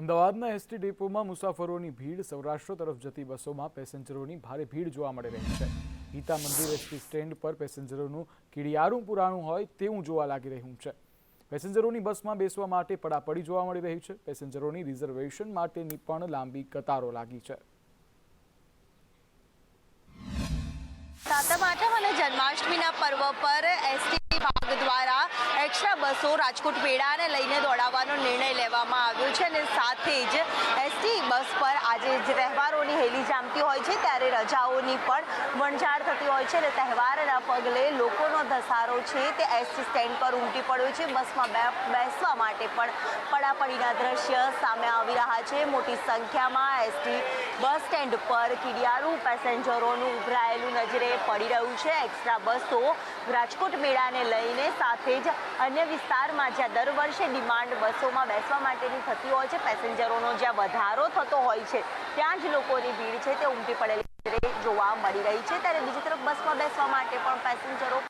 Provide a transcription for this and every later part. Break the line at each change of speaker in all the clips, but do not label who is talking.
અમદાવાદના એસટી ડેપોમાં મુસાફરોની ભીડ સૌરાષ્ટ્ર તરફ જતી બસોમાં પેસેન્જરોની ભારે ભીડ જોવા મળી રહી છે. ગીતા મંદિર એસટી સ્ટેન્ડ પર પેસેન્જરોનું કીડિયારું પુરાણું હોય તેવું જોવા લાગી રહ્યું છે. પેસેન્જરોની બસમાં બેસવા માટે પડાપડી જોવા મળી રહી છે. પેસેન્જરોની રિઝર્વેશન માટેની પણ લાંબી કતારો લાગી છે.
જન્માષ્ટમીના પર્વ પર એસટી બસો રાજકોટ મેળાને લઈને દોડાવવાનો નિર્ણય લેવામાં આવ્યો છે અને સાથે જ એસટી બસ પર આજે તહેવારોની હેલી જામતી હોય છે, ત્યારે રજાઓની પણ વણઝાર થતી હોય છે અને તહેવારના પગલે લોકોનો ધસારો છે, તે એસટી સ્ટેન્ડ પર ઉમટી પડ્યો છે. બસમાં બેસવા માટે પણ પડાપડીના દ્રશ્ય સામે આવી રહ્યા છે. મોટી સંખ્યામાં એસટી બસ સ્ટેન્ડ પર કીડિયારું પેસેન્જરોનું ઉભરાયેલું નજરે પડી રહ્યું છે. એક્સ્ટ્રા બસો રાજકોટ મેળાને લઈને સાથે જ અન્ય વિસ્તારમાં જ્યાં દર વર્ષે ડિમાન્ડ બસોમાં બેસવા માટેની થતી હોય છે, પેસેન્જરોનો જ્યાં વધારો થતો હોય છે ત્યાં જ લોકોની ભીડ છે, તે ઉમટી પડેલી જોવા મળી રહી છે. ત્યારે બીજી તરફ બસમાં બેસવા માટે પણ પેસેન્જરો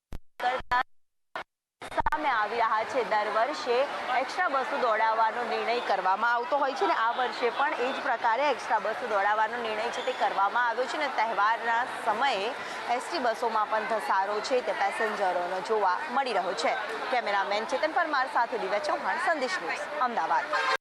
આવી રહ્યા છે. દર વર્ષે એક્સ્ટ્રા બસો દોડાવવાનો નિર્ણય કરવામાં આવતો હોય છે ને આ વર્ષે પણ એ જ પ્રકારે એક્સ્ટ્રા બસો દોડાવવાનો નિર્ણય છે તે કરવામાં આવ્યો છે ને તહેવારના સમયે એસટી બસોમાં પણ ધસારો છે તે પેસેન્જરોનો જોવા મળી રહ્યો છે. કેમેરામેન ચેતન પરમાર સાથે દિવ્યા ચૌહાણ, સંદેશ ન્યૂઝ, અમદાવાદ.